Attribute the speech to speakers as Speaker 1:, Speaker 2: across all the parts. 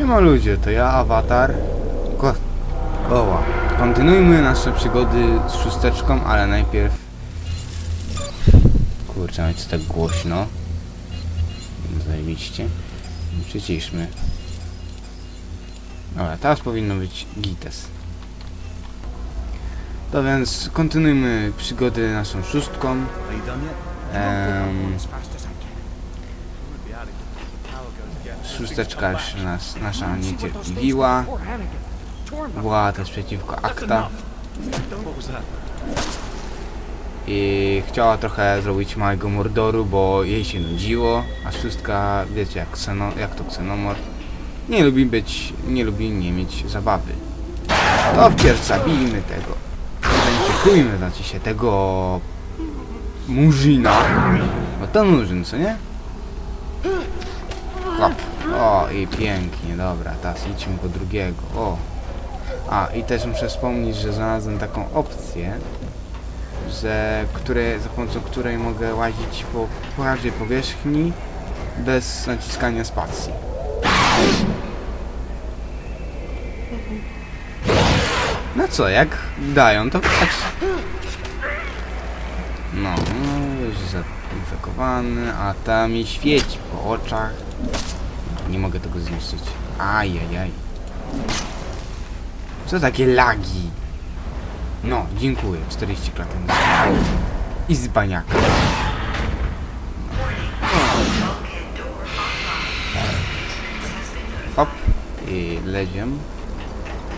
Speaker 1: Siema ludzie, to ja Awatar. Ko koła. Kontynuujmy nasze przygody z szósteczką, ale najpierw... Kurczę, jest tak głośno. Zajebiście. Przyciszmy. Dobra, teraz powinno być gites. To więc kontynuujmy przygody naszą szóstką.
Speaker 2: Are
Speaker 1: szósteczka już nas, nasza niecierpliwiła. Była też przeciwko Akta i chciała trochę zrobić małego mordoru, bo jej się nudziło, a szóstka, wiecie jak, kseno, jak to ksenomor, nie lubi być, nie lubi nie mieć zabawy. To wpierw zabijmy tego, identyfikujmy znaczy się tego murzyna, bo to murzyn, co nie? O, i pięknie, dobra, teraz idźmy po drugiego, o. A, i też muszę wspomnieć, że znalazłem taką opcję, że, które, za pomocą której mogę łazić po, każdej powierzchni bez naciskania spacji. No co, jak dają, to patrz. No, no, już zainfekowany, a tam mi świeci po oczach. Nie mogę tego zniszczyć. Ajajaj. Co takie lagi? No, dziękuję. 40 klatek. I z baniaka. Hop. I ledziem.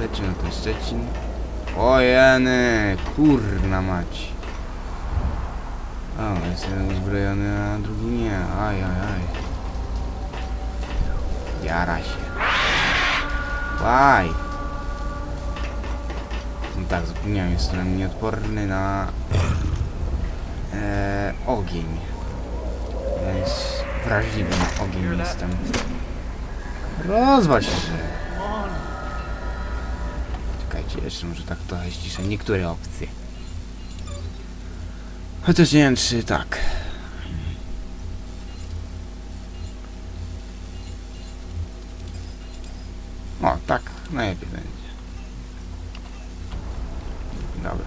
Speaker 1: Lecimy na ten Szczecin. O jeny, kurna mać. O, jest jeden uzbrojony, a drugi nie. Aj, aj, aj. Jara się. Łaj. No tak, zapomniałem, jestem nieodporny na e, ogień. Więc wrażliwy na ogień jestem. Rozwal się, że. Czekajcie, jeszcze może tak trochę ściszę niektóre opcje. Chociaż nie wiem, czy tak. O, tak, najlepiej będzie. Dobra.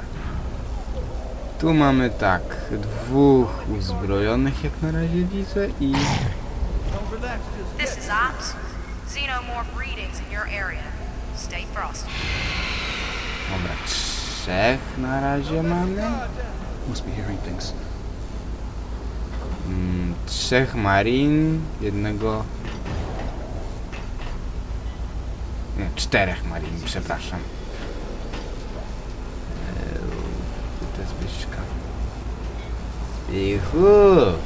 Speaker 1: Tu mamy tak, dwóch uzbrojonych jak na razie widzę i...
Speaker 3: This is Ops. Xenomorph readings in your area. Stay frosty.
Speaker 1: Dobra, trzech na razie mamy.
Speaker 2: Must be hearing things.
Speaker 1: Mm, trzech marin, jednego... Nie, czterech marin, przepraszam. Eee, To jest byśka. Ichu!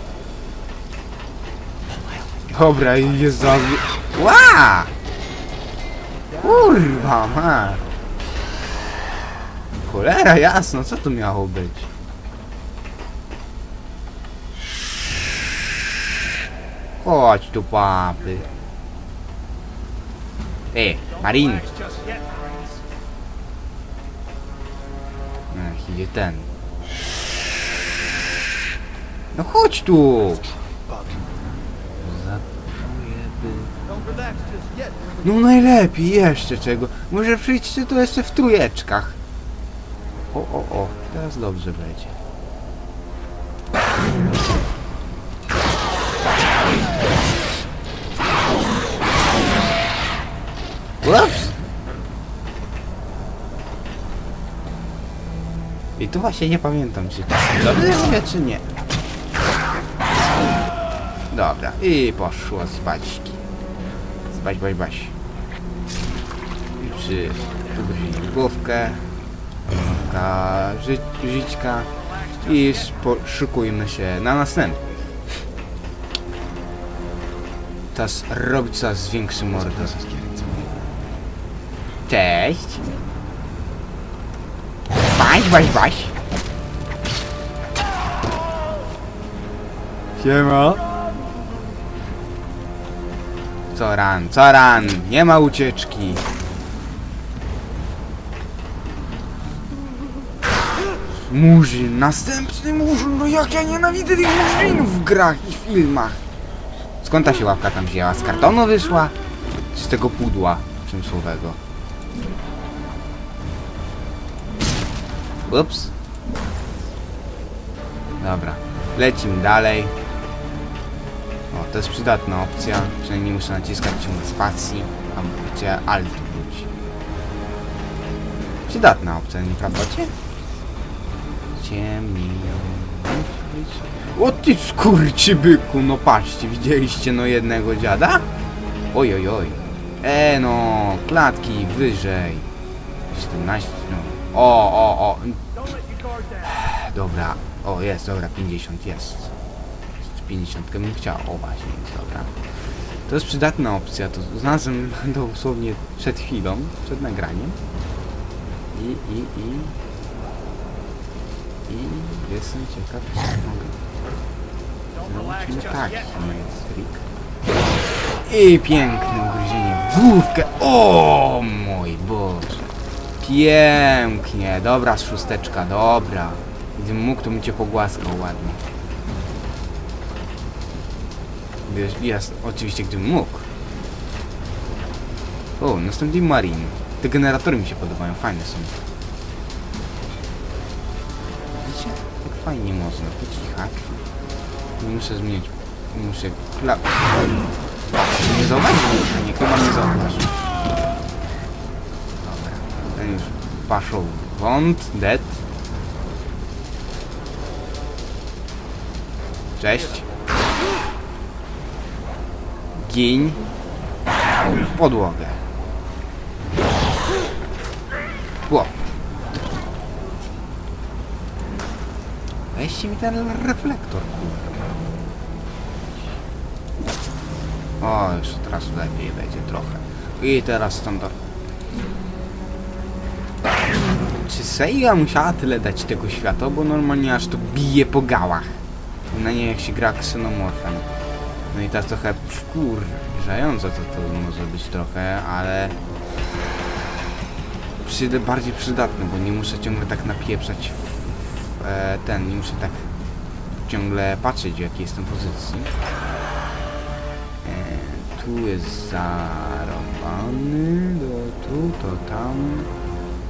Speaker 1: Dobra, jest za... Ła! Kurwa, ma! Cholera, jasno, co to miało być? Chodź tu, papy. Ej, Marin. Ach, idzie ten. No chodź tu! No najlepiej, jeszcze czego. Może przyjdźcie tu jeszcze w trójeczkach. O, o, o, teraz dobrze będzie. Ups! I tu właśnie nie pamiętam, czy dobrze mówię, czy nie. Dobra, i poszło spaćki. Spać, bać, bać. I przy ugryzieniu główkę, główka ży żyćka i szukujmy się na następnych. Czas robić coraz większy mordor. Cześć! Baś, baś, baś! Siema! Co ran, co ran, nie ma ucieczki. Murzyn, następny murzyn, no jak ja nienawidzę tych murzynów w grach i filmach. Skąd ta się łapka tam wzięła? Z kartonu wyszła? z tego pudła przemysłowego. Ups. Dobra, lecimy dalej. O, to jest przydatna opcja, przynajmniej nie muszę naciskać ciągle spacji, a gdzie alt. Przydatna opcja, nie prawda? Ciemniej. O ty skurczy byku, no patrzcie, widzieliście no jednego dziada? Oj, oj, oj. E no, klatki wyżej. 17, no. O, o, o. Dobra, o jest, dobra, 50 jest. 50 bym chciał, o właśnie, jest dobra. To jest przydatna opcja, to znalazłem dosłownie przed chwilą, przed nagraniem. I, i, i... I jestem ciekaw, co mogę tak,
Speaker 2: yet.
Speaker 1: Maestrik. I piękne ugryzienie w główkę. O mój Boże. Pięknie. Dobra, szósteczka, dobra. Gdybym mógł, to bym cię pogłaskał ładnie. Wiesz, Jest, oczywiście, gdybym mógł. O, następny Marine. Te generatory mi się podobają, fajne są. Widzicie? Jak fajnie można, po cichaczu. Muszę zmienić. Muszę. Kla... Nie zauważył chyba nie zauważył. Dobra. Ten już paszą wąt, dead. Cześć. Giń. W podłogę. Ło. Weźcie mi ten reflektor, kurwa. O, już teraz lepiej będzie trochę. I teraz standard. Czy Seiga musiała tyle dać tego świata, bo normalnie aż to bije po gałach. Na nie jak się gra ksenomorfem. No i teraz trochę wkurzająco to, to może być trochę, ale przyjdę bardziej przydatny, bo nie muszę ciągle tak napieprzać w, e, ten, nie muszę tak ciągle patrzeć w jakiej jestem pozycji. Tu jest zarąbany, do tu, to tam.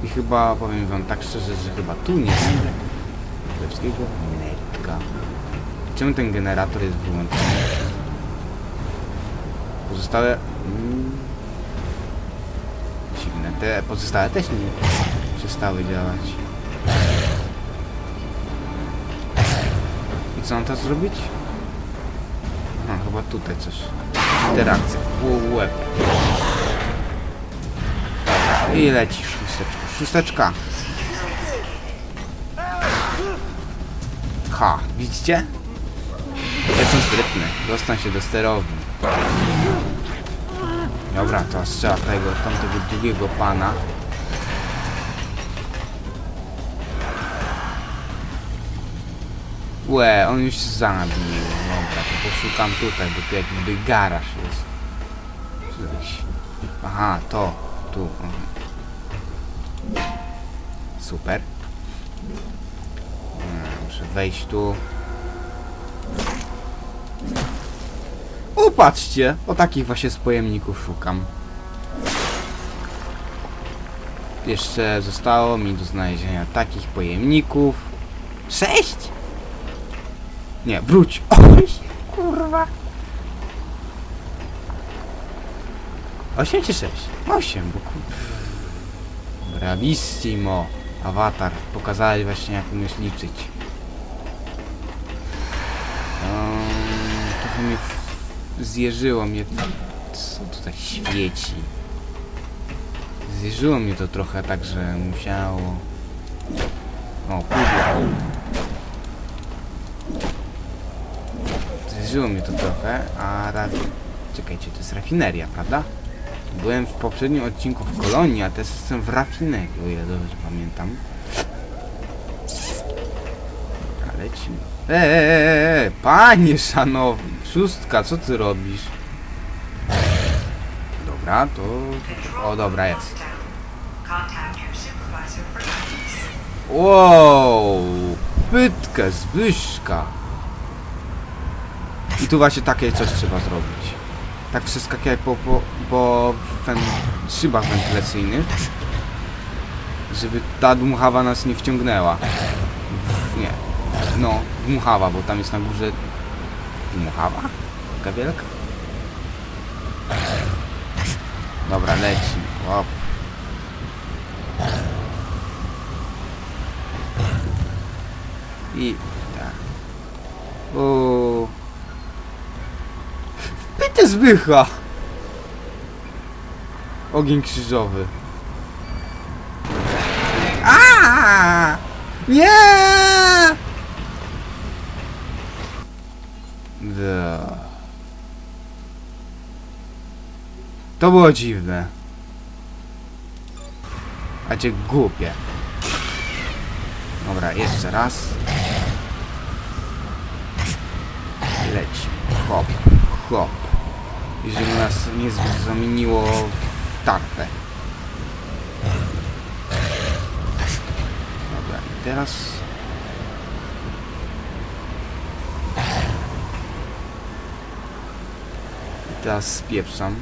Speaker 1: I chyba powiem wam tak szczerze, że chyba tu nie znajdę królewskiego netka. Czemu ten generator jest wyłączony? Pozostałe... Mm, dziwne. Te pozostałe też nie przestały działać. I co mam teraz zrobić? A, chyba tutaj coś. Interakcja. Łeb. I leci szósteczka. Szósteczka. Ha, widzicie? Jestem sprytny. Dostań się do sterowni. Dobra, to strzela tego, tamtego drugiego pana. Łe, on już zabił. Dobra, to poszukam tutaj, bo tu jakby garaż jest. Gdzieś. Aha, to. Tu. Aha. Super. Hmm, Muszę wejść tu. O, patrzcie! O takich właśnie z pojemników szukam. Jeszcze zostało mi do znalezienia takich pojemników. Sześć? Nie, wróć. Oj, kurwa. Osiem czy sześć? Osiem, bo kur... Bravissimo. Awatar. Pokazali właśnie jak umiesz liczyć. Um, trochę mnie zjeżyło mnie... Co tutaj świeci? Zjeżyło mnie to trochę tak, że musiało... O, pudło. Zjeżyło mnie to trochę, a ra... Czekajcie, to jest rafineria, prawda? Byłem w poprzednim odcinku w kolonii, a teraz jestem w rafinerii, o ile dobrze pamiętam. Dobra, lecimy. Eee, panie szanowny, szóstka, co ty robisz? Dobra, to... O, dobra, jest.
Speaker 3: Contact your supervisor for guidance.
Speaker 1: Wow, pytkę, zbyszka. I tu właśnie takie coś trzeba zrobić. tak przeskakiwać po, po, po wen, szybach wentylacyjnych, żeby ta dmuchawa nas nie wciągnęła. Nie. No, dmuchawa, bo tam jest na górze dmuchawa? Taka wielka? Dobra, leci. Hop. I zbycha! Ogień krzyżowy. A! Nie! To było dziwne. A cię głupie. Dobra, jeszcze raz. Leci. Hop, hop. I żeby nas nie zamieniło w tarpę. Dobra, i teraz... I teraz spieprzam.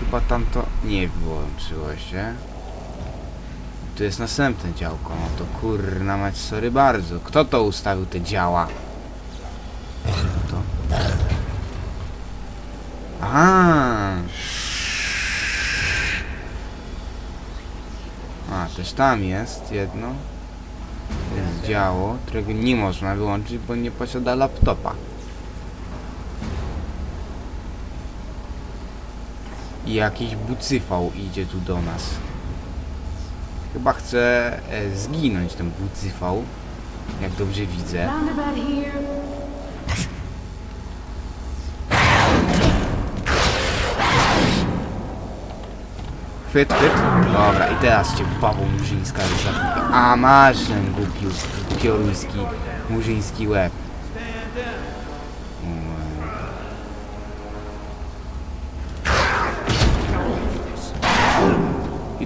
Speaker 1: Chyba tamto nie wyłączyło się. Tu jest następne działko. No to kurna mać, sorry bardzo. Kto to ustawił te działa? To. Aha. A, też tam jest jedno. Jest działo, którego nie można wyłączyć, bo nie posiada laptopa. I jakiś bucyfał idzie tu do nas. Chyba chce e, zginąć ten bucyfał. Jak dobrze widzę. Chwyt, chwyt. Dobra, i teraz cię babą murzyńska zatyka. A masz ten głupi, pioruński, murzyński łeb.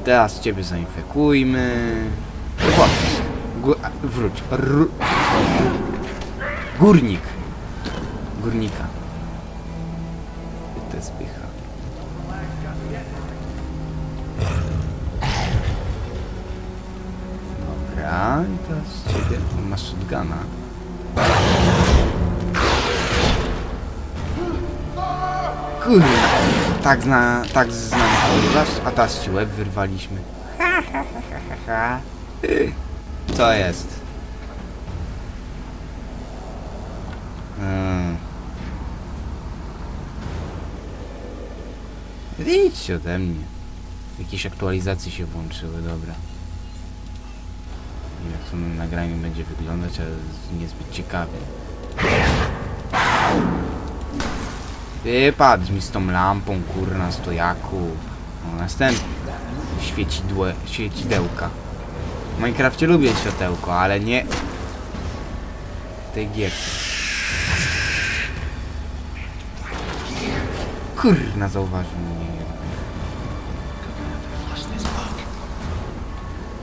Speaker 1: Teraz ciebie zainfekujmy. Chodź. Gó- a, wróć. Górnik. Górnika. I te spycha. Dobra, i teraz ciebie. Masz shotguna. Kurwa, tak zna, tak z nami porywasz, a teraz łeb wyrwaliśmy. Ha, ha, ha, ha, ha. Co jest? Hmm. Idźcie ode mnie. Jakieś aktualizacje się włączyły, dobra. Nie wiem, jak to na nagraniu będzie wyglądać, ale niezbyt ciekawie. Wypadł mi z tą lampą, kurna, stojaku. O, następny. Świecidłe, świecidełka. W Minecrafcie lubię światełko, ale nie... W tej gierce. Kurna, zauważył mnie.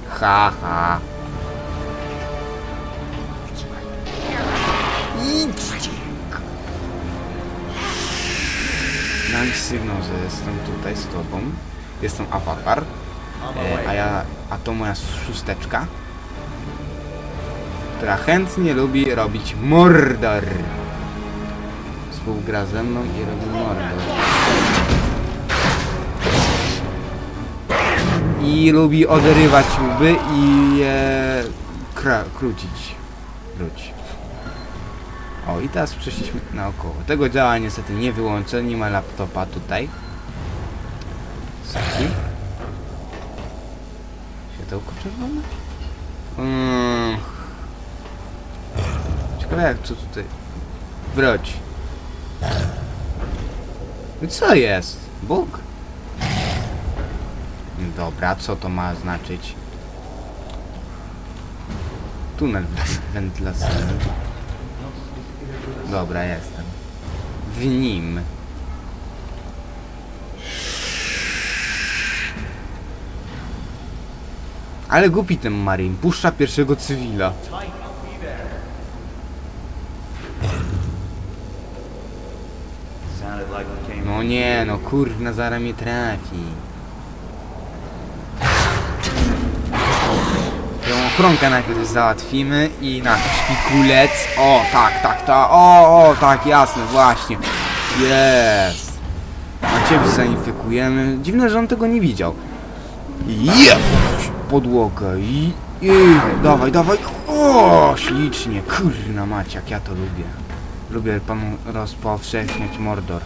Speaker 1: Ha, ha. Dam ci sygnał, że jestem tutaj z tobą. Jestem awatar. E, a ja, a to moja szósteczka. Która chętnie lubi robić mordor. Współgra ze mną i robi mordor. I lubi odrywać łby i je krócić. Wróć. O, i teraz przeszliśmy naokoło. Tego działa niestety nie wyłączę, nie ma laptopa tutaj. Saki. Światełko czerwone? Mm. Ciekawe jak co tutaj... Wróć. Co jest? Bóg? Dobra, co to ma znaczyć? Tunel wentylacyjny. Dobra, jestem. W nim. Ale głupi ten Marin, puszcza pierwszego cywila. No nie, no kurwa, zaraz mnie trafi. Tą ochronkę najpierw załatwimy i na szpikulec. O, tak, tak, tak. O, o, tak, jasne, właśnie. Jest. A ciebie zainfekujemy. Dziwne, że on tego nie widział. Jeb! Podłogę i... i dawaj, dawaj. O, ślicznie. Kurna mać, jak ja to lubię. Lubię panu rozpowszechniać Mordor.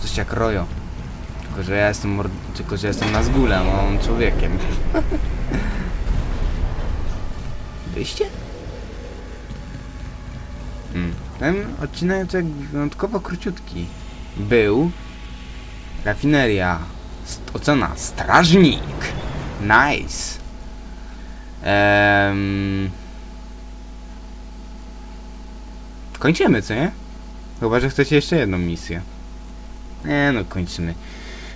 Speaker 1: Coś jak Rojo. Tylko, że ja jestem mord... Tylko, że jestem Nazgulem, a on człowiekiem. Wyjście? Hmm. Ten odcinek wyjątkowo króciutki. Był rafineria. St ocena strażnik. Nice. Ehm... Kończymy, co nie? Chyba, że chcecie jeszcze jedną misję. Nie, no kończymy.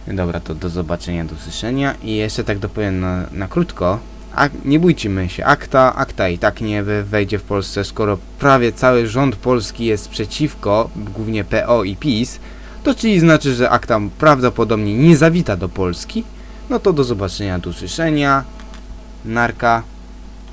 Speaker 1: Dobra, to do zobaczenia, do usłyszenia. I jeszcze tak dopowiem na, na krótko. A, nie bójcie się, akta, akta i tak nie we- wejdzie w Polsce, skoro prawie cały rząd polski jest przeciwko, głównie PO i PiS, to czyli znaczy, że akta prawdopodobnie nie zawita do Polski. No to do zobaczenia, do usłyszenia. Narka.